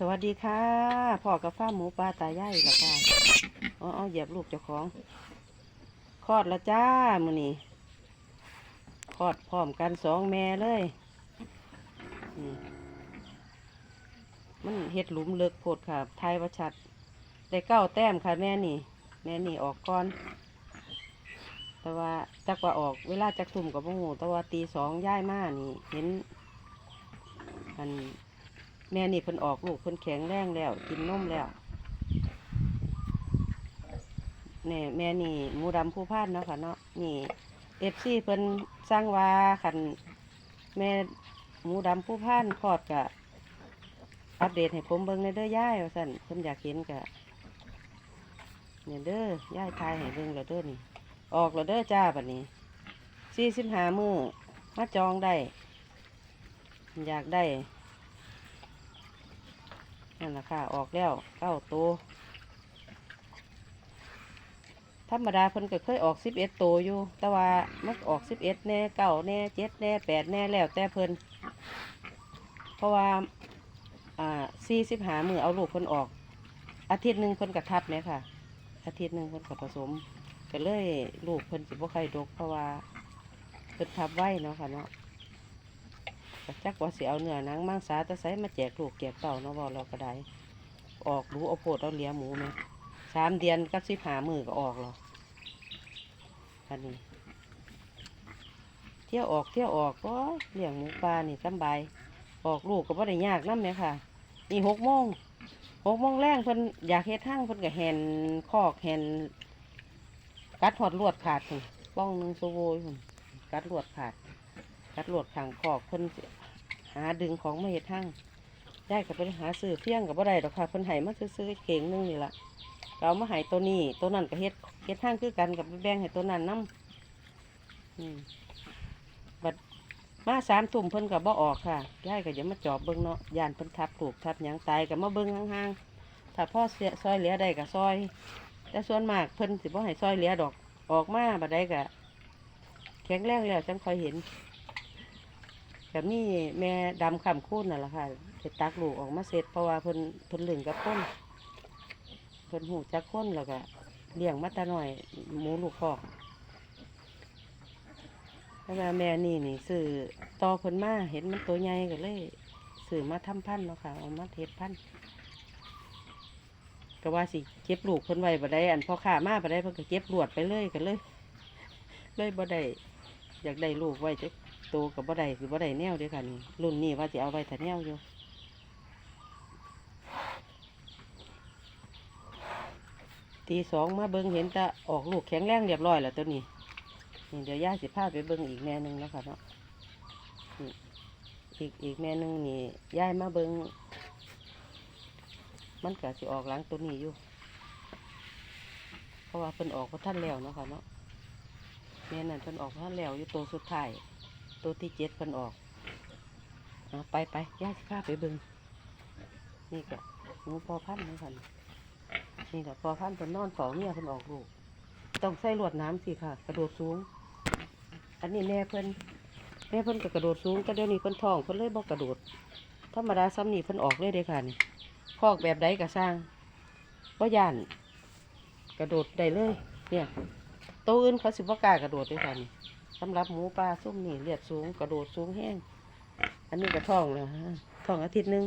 สวัสดีค่ะพ่อกับฟ้าหมูปลาตายายละค่ะอ๋อเอาเหยียบลูกเจ้าของคลอดละจ้ามือนี้คลอดพร้อมกันสองแม่เลยมันเฮ็ดหลุมเลิกโพดค่ะไทยประชัดได้เก้าแต้มค่ะแม่นี่ แม่นี่ออกก่อน แต่ว่าจักว่าออกเวลาจักทุ่มกับพวกงูแต่ว่าตีสองย่ายมานี่ เห็นอัน แม่นี่เพิ่นออกลูกเพิ่นแข็งแรงแล้ว กินนมแล้วแน่แม่นี่หมูดำผู้พานเนาะค่ะเนาะนี่เอฟซีเพิ่นสร้างว่าขันแม่หมูดำผู้พานคลอดกะอัปเดตให้ผมเบิ่งในเด้อย่ายว่าสั่นเพิ่นอยากเห็นกะเนี่ยเด้อย่ายทายให้เบิ่งแล้วเด้อนี่ ออกแล้วเด้อจ้าบัดนี้สี่สิบห้ามือมาจองได้ อยากได้ นั่นแหละค่ะ ออกแล้วเก้าตัวธรรมดาเพิ่นก็เคยออกสิบเอ็ดตัวอยู่ แต่ว่ามันออกสิบเอ็ดแน่เก้าแน่เจ็ดแน่แปดแน่แล้วแต่เพิ่นเพราะว่าอ่าสี่สิบหามือเอาลูกเพิ่นออก อาทิตย์หนึ่งเพิ่นกระทับเนี่ยค่ะ อาทิตย์หนึ่งเพิ่นกับผสมก็เลยลูกเพิ่นสิบ่ใครดกเพราะว่าเพิ่นทับไว้เนาะค่ะเนาะ ก็จักว่าสิเอาเนื้อหนังมังสาแตะไซมาแจกลูกแจกเต่าเนาะบอเราก็ได้ ออกดูเอาโพดเอาเลี้ยหมูไหมสามเดือนกับสิบหามือก็ออกหรออันนี้เที่ยวออกเที่ยวออกก็เลี้ยงหมูปลานี่สบายออกลูกก็บ่ได้ยากน้ำเนี่ยค่ะนี่หกโมงหกโมงแรงเพิ่นอยากเฮ็ดทั้งเพิ่นก็แหนคอกแหนกัดหอดลวดขาดพุ่นป้องหนึงโซโวยกัดลวดขาดกัดลวดขางคอกเพิ่นสิหาดึงของมาเฮ็ดทั้งได้กับไปหาซื้อเพียงกับบ่ได้ดอกค่ะเพิ่นให้มาซื้อเข่งนึงนี่ละก็เอามาให้ตัวนี้ตัวนั้นก็เฮ็ดเฮ็ดทั้งคือกันกับแบ่งให้ตัวนั้นน้ำบัดมาสามตุ่มเพิ่นก็บ่ออกค่ะยายก็อย่ามาจอบเบิ่งเนาะยานเพิ่นทับถูกทับยังตายก็มาเบิ่งห่างๆถ้าพ่อเสียซอยเหลือได้ก็ซอย แต่ส่วนมากเพิ่นสิบ่ให้ซอยเหลือดอก ออกมาบัดใดก็แข็งแรงแล้วจังคอยเห็น แบบนี้แม่ดำคำคูดนั่นแหละค่ะเห็ดตักลูกออกมาเสร็จเพราะว่าเพิ่นเพิ่นเลี้ยงกับคนเพิ่นหูจักคนแล้วก็เลี้ยงมาตาหน่อยหมูลูกคอกแล้วว่าแม่นี่นี่ซื้อต่อเพิ่นมาเห็นมันตัวใหญ่ก็เลยซื้อมาทำพันธุ์เนาะค่ะเอามาเทศพันธุ์ก็ว่าสิเก็บลูกเพิ่นไว้บ่ได้อันพอขามาบ่ได้เพิ่นก็เก็บรวดไปเลยก็เลย เลยบ่ได้อยากได้ลูกไว้จัก โตกับบ่ได้คือบ่ได้แนวเดียวค่ะนี่รุ่นนี้ว่าจะเอาไว้แต่แนวอยู่ตีสองมาเบิ้งเห็นจะออกลูกแข็งแรงเรียบร้อยแล้วตัวนี้นี่เดี๋ยวย่าสิพาไปเบิ้งอีกแม่หนึงแล้วค่ะเนาะอีกอีกแม่หนึงนี่ย่ายมาเบิ้งมันก็สิออกหลังตัวนี้อยู่ เพราะว่าเพิ่นออกเพราะท่านแล้วเนาะค่ะเนาะแม่นั่นเพิ่นออกเพราะท่านแล้วอยู่ตัวสุดท้าย ตัวที่เจ็ดเพิ่นออกเอาไปไปย่าสิพาไปเบิงนี่ก็หมูพอพันธุ์เหมือนกันนี่แหละพอพันธุ์เพิ่นนอนเฝ้าเมียเพิ่นออกลูก ต้องใส่ลวดน้ำสิค่ะ กระโดดสูง อันนี้แม่เพิ่นแม่เพิ่นก็กระโดดสูงก็เดี๋ยวนี้เพิ่นท้องเพิ่นเลยบ่กระโดดธรรมดาซ้ำนี่เพิ่นออกเลยเด้ค่ะนี่คอกแบบใดก็สร้างบ่ย่านกระโดดได้เลย เนี่ยตัวอื่นเขาสิบ่กล้ากระโดดด้วยค่ะนี่ สำหรับหมูปลาส้มนี่เลือดสูงกระโดดสูงแห้ง อันนี้ก็ท้องแล้วฮะท้องอาทิตย์หนึ่ง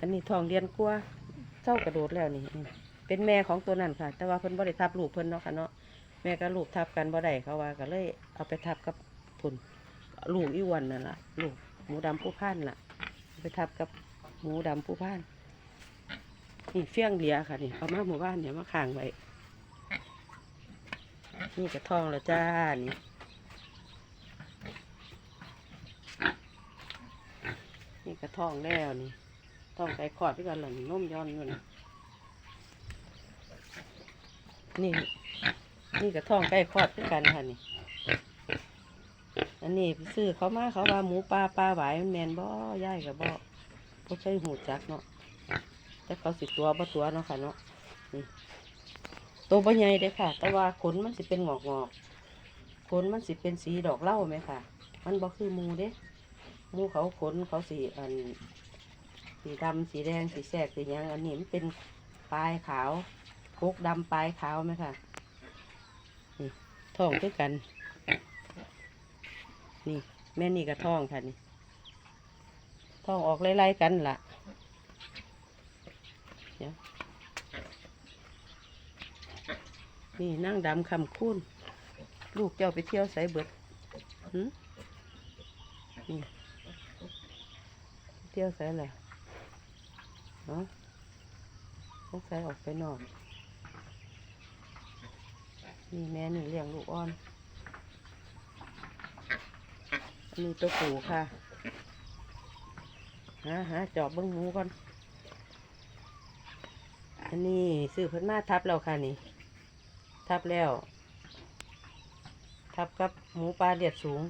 อันนี้ท้องเดือนกว่าเจ้ากระโดดแล้วนี่ เป็นแม่ของตัวนั้นค่ะ แต่ว่าเพิ่นบ่ได้ทับลูกเพิ่นเนาะค่ะเนาะแม่กับลูกทับกันบ่ได้เขาว่าก็เลยเอาไปทับกับพุ่นลูกอีวันนั่นล่ะ ลูกหมูดำผู้พ่านล่ะ ไปทับกับหมูดำผู้พ่านนี่เฟี้ยงเหลียค่ะนี่เขามาหมู่บ้านเนี่ยมาข้างไว้ นี่กระทองแล้วจ้านี่นี่กระทองแล้วนี่ท้องไก่ขอดด้วยกันหล่นนุ่มย้อนอยู่นี่นี่นี่กระทองไก่ขอดด้วยกันค่ะนี่ อันนี้ซื้อเขามาเขาว่าหมูปลาปลาหวายมันแมนบ่ย่ายกับบ่พวกใช้หูจักเนาะแต่เขาสิตัวบ่ตัวเนาะค่ะเนาะ ตัวบ่ใหญ่เด้อค่ะ แต่ว่าขนมันสิเป็นงอกงอกๆขนมันสิเป็นสีดอกเหล้าไหมค่ะ มันบ่คือหมูเด้หมูเขาขนเขาสีอัน สีดำสีแดงสีแสกสีหยังอันนี้มันเป็นปลายขาวกุกดำปลายขาวไหมค่ะนี่ท้องคือกัน นี่ แม่นี่ก็ท้องค่ะนี่ท้องออกไล่ๆกันล่ะเดี๋ยว นี่นั่งดำคำคุ้นลูกเจ้าไปเที่ยวไสเบิดหืมนี่เที่ยวไสแหละเนาะต้องใส่ออกไปนอกนี่แม่นี่เลี้ยงลูกอ่อนอันนี้ตัวปูค่ะหาหาจอบเบิ้งหมูก่อน อันนี้ซื้อเพิ่นมาทับแล้วค่ะนี่ ทับแล้ว ทับกับหมูปลาเลียดสูง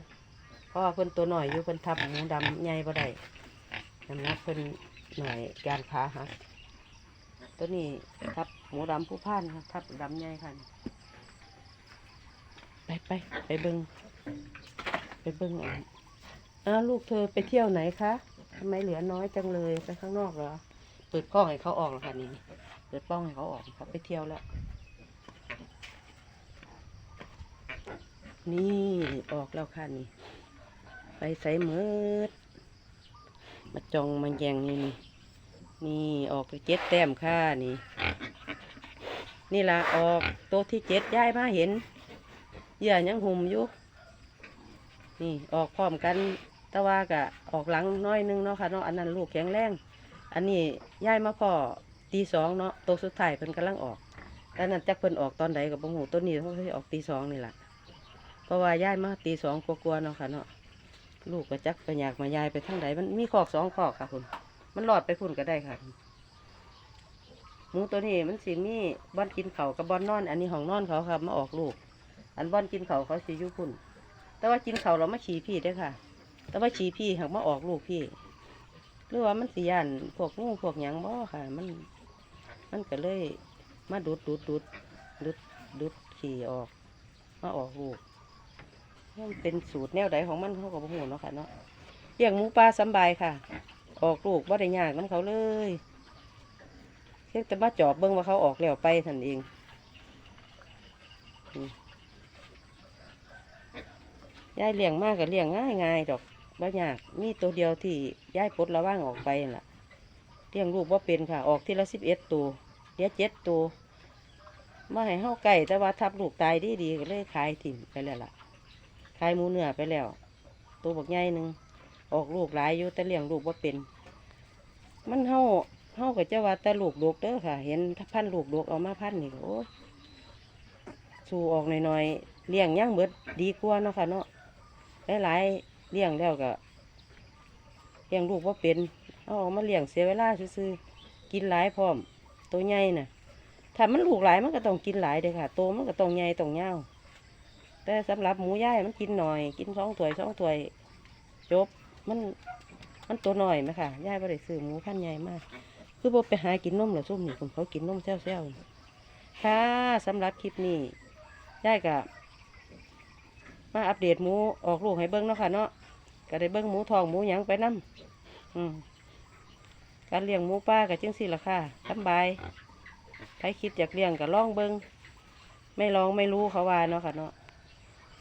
เพราะว่าเพิ่นตัวหน่อยอยู่เพิ่นทับหมูดำใหญ่บ่ได้น้ำหนักเพิ่นหน่อยการขาหักตัวนี้ทับหมูดำผู้พ่านค่ะทับดำใหญ่ค่ะนี่ไปไปไปเบิ้งไปเบิ้งอ่อ้าวลูกเธอไปเที่ยวไหนคะทำไมเหลือน้อยจังเลยไปข้างนอกเหรอ เปิดกล้องให้เขาออกแล้วค่ะนี่เปิดกล้องให้เขาออกเขาไปเที่ยวแล้ว นี่ออกแล้วค่ะนี่ ไปใส่เมืดมาจองมาแยงนี่นี่นี่ออกไปเจ็ดแต้มค่ะนี่ นี่ละออกโต๊ะที่เจ็ดย้ายมาเห็นเหยื่อยังหุ่มอยู่นี่ออกพร้อมกันตะว่ากะออกหลังน้อยนึงเนาะค่ะเนาะอันนั้นลูกแข็งแรง อันนี้ย้ายมาพ่อตีสองเนาะโต๊ะสุดท้ายเพิ่นกำลังออกแต่นั้นจักเพิ่นออกตอนใดกับบ่หูต้นนี้เขาจะออกตีสองนี่แหละ เพราะว่าย้ายมาตีสองกลัวๆเนาะค่ะเนาะลูกก็จักไปอยากมายายไปทางใดมันมีคอกสองคอกค่ะคุณมันหลอดไปคุณก็ได้ค่ะหมูตัวนี้มันสิมีบอนกินเขากับบอนนอน อันนี้ห้องนอนเขาครับมาออกลูก อันบอนกินเขาเขาสิยู่พุ่นแต่ว่ากินเขาเรามาฉี่พี่เด้ค่ะ แต่ว่าฉี่พี่หักมาออกลูกพี่ หรือว่ามันสิยานพวกงูพวกหยังบ่ค่ะ มัน มันก็เลยมาดูดดูดดูดดูดดูดขี่ออก มาออกลูก มันเป็นสูตรแนวใดของมันเขาก็บ่ฮู้เนาะค่ะเนาะเลี้ยงหมูปลาสบายค่ะ ออกลูกบ่ได้ยากน้ำเขาเลยเพียงแต่มาจอบเบิ่งว่าเขาออกแล้วไปท่านเองอืมยายเลี้ยงมากก็เลี้ยงง่ายง่ายดอกบ่ยากมีตัวเดียวที่ยายปลดระว่างออกไปนั่นล่ะเลี้ยงลูกว่าเป็นค่ะ ออกทีละสิบเอ็ดตัวเดี๋ยวเจ็ดตัวมาให้เฮาไก่แต่ว่าทับลูกตายดีดีก็เลยขายถิ่มไปแล้วล่ะายหมูเนื้อไปแล้ว ตัวบักใหญ่หนึ่งออกลูกหลายอยู่แต่เลี้ยงลูกว่าเป็น มันเฮาเฮาก็จะว่าแต่ลูกดกเด้อค่ะ เห็นพันลูกดกเอามาพันนี่โอ้สู่ออกหน่อยๆเลี้ยงย่างเบิดดีกว่าเนาะค่ะเนาะหลายๆเลี้ยงแล้วก็เลี้ยงลูกว่าเป็นเอาออกมาเลี้ยงเสียเวลาซื่อกินหลายพร้อม ตัวใหญ่น่ะถ้ามันลูกหลายมันก็ต้องกินหลายเด้อค่ะ โตวมันก็ต้องใหญ่ต้องยาว แต่สำหรับหมูย่ายมันกินหน่อย กินสองถ้วยสองถ้วยจบมันมันตัวหน่อยไหมค่ะย่ายบ่ได้ซื้อหมูพันใหญ่มาก คือบ่ไปหากินนมหรือซุ่มนี่ผมเขากินนมแซวๆค่ะสำหรับคลิปนี้ย่ายก็มาอัปเดตหมูออกลูกให้เบิ้งเนาะค่ะเนาะก็ได้เบิ้งหมูทองหมูหยังไปนํอืมการเลี้ยงหมูป่ากับจังสี่ละค่ะสำบายใครคิดอยากเลี้ยงก็ล่องเบิ้งไม่ลองไม่รู้เขาว่าเนาะค่ะเนาะ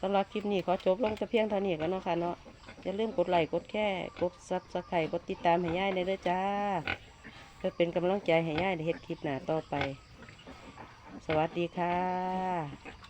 สำหรับคลิปนี้ขอจบลงจะเพียงเท่านี้กันเนาะค่ะเนาะอย่าลืมกดไลค์กดแค่กดซับสไครต์กดติดตามให้ย่ายในเด้อจ้า เพื่อเป็นกำลังใจให้ย่ายในเฮ็ดคลิปหน้าต่อไป สวัสดีค่ะ